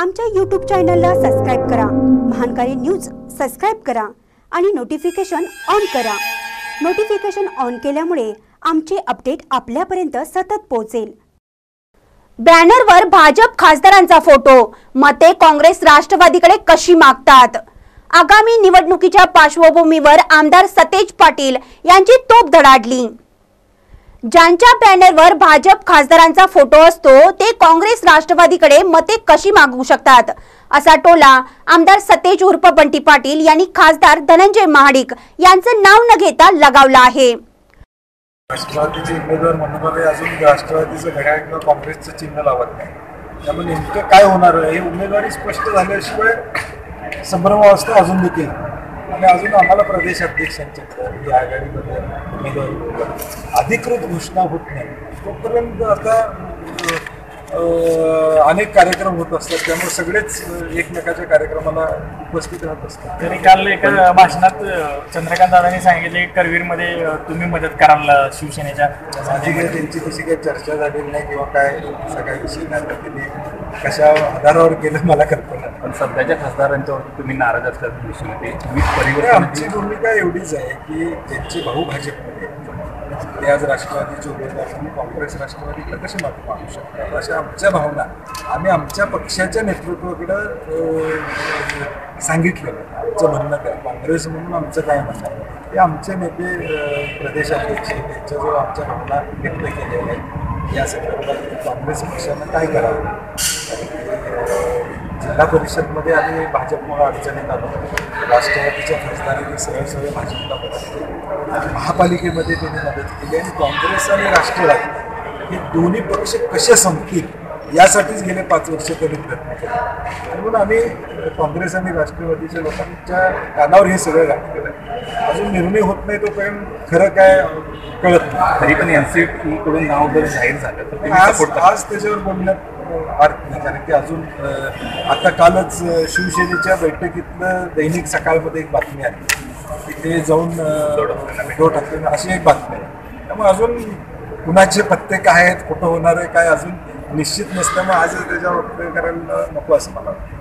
आमच्या यूट्यूब चॅनलला सबस्क्राईब करा. महानकारी न्यूज सबस्क्राईब करा आणि नोटिफिकेशन ऑन करा. नोटिफिकेशन ऑन केल्यामुळे आमचे अपडेट आपल्यापर्यंत सतत पोहोचेल. बॅनरवर भाजप खासदारांचा फोटो मते काँग्रेस राष्ट्रवादीकडे कशी मागतात? आगामी निवडणुकीच्या पार्श्वभूमीवर आमदार सतेज पाटील यांची तोप धडाडली. ज्यांच्या बॅनरवर भाजप खासदारांचा फोटो असतो ते काँग्रेस राष्ट्रवादीकडे मते कशी मागू शकतात? असा टोला आमदार सतेज उर्फ बंटी पाटील यांनी खासदार धनंजय महाडिक यांचं नाव न घेता लगावला आहे. राष्ट्रवादीचे उमेदवार म्हणून अजून राष्ट्रवादीचं घड्याळ किंवा काँग्रेसचं चिन्ह लावत नाही. त्यामुळे नेमकं काय होणार हे उमेदवारी स्पष्ट झाल्याशिवाय संभ्रमावस्था अजून देखील आणि अजून आम्हाला प्रदेश अध्यक्षांच्या या आघाडीमध्ये उमेदवारी अधिकृत घोषणा होत नाही. तोपर्यंत आता अनेक कार्यक्रम होत असतात. त्यामुळे सगळेच एकमेकाच्या कार्यक्रमाला उपस्थित राहत असतात. तरी काल एका भाषणात चंद्रकांत दादांनी सांगितले की करवीरमध्ये तुम्ही मदत कराल शिवसेनेच्या माझी काही त्यांची तशी काही चर्चा झालेली नाही किंवा काय असा काही विषय नाही त्यांनी कशा आधारावर केलं मला कल्पना. पण सध्याच्या खासदारांच्यावरती तुम्ही नाराज असल्याचं दिसून येते. तुम्ही आणि परिवर्तन आमची भूमिका एवढीच आहे की ज्यांचे भाऊ भाजपमध्ये ते आज राष्ट्रवादीचे उमेदवार म्हणून काँग्रेस राष्ट्रवादीकडे कसे मागू मागू शकतात? अशा आमच्या भावना आम्ही आमच्या पक्षाच्या नेतृत्वाकडं आहे. आमचं म्हणणं काय? काँग्रेस म्हणून आमचं काय म्हणणं आहे? ते आमचे नेते प्रदेशाध्यक्ष त्यांच्याजवळ आमच्या भावना व्यक्त केलेल्या आहेत या संदर्भात काँग्रेस पक्षानं काय करावं? जिल्हा परिषदमध्ये आम्ही भाजपमुळे अडचणीत आलो. राष्ट्रवादीच्या खासदारांनी सरळ सरळ भाजपला मदत केली महापालिकेमध्ये त्यांनी मदत केली आणि काँग्रेस आणि राष्ट्रवादी हे दोन्ही पक्ष कसे संपतील यासाठीच गेले पाच वर्ष त्यांनी प्रयत्न केले. म्हणून आम्ही काँग्रेस आणि राष्ट्रवादीच्या लोकांच्या कानावर हे सगळं घातलेलं आहे. अजून निर्णय होत नाही तोपर्यंत खरं काय कळत नाही. तरी पण एनसीटी कडून नाव जर जाहीर झालं तर आज आज त्याच्यावर बोलण्यात अर्थ नाही कारण की अजून आता कालच शिवसेनेच्या बैठकीतलं दैनिक सकाळमध्ये एक बातमी आली. तिथे जाऊन डो ठाकरे अशी एक बातमी आहे त्यामुळे अजून कुणाचे पत्ते काय आहेत कुठं होणार आहे काय अजून निश्चित नसल्यामुळे आज त्याच्यावर वक्तव्य करायला नको असं मला वाटतं.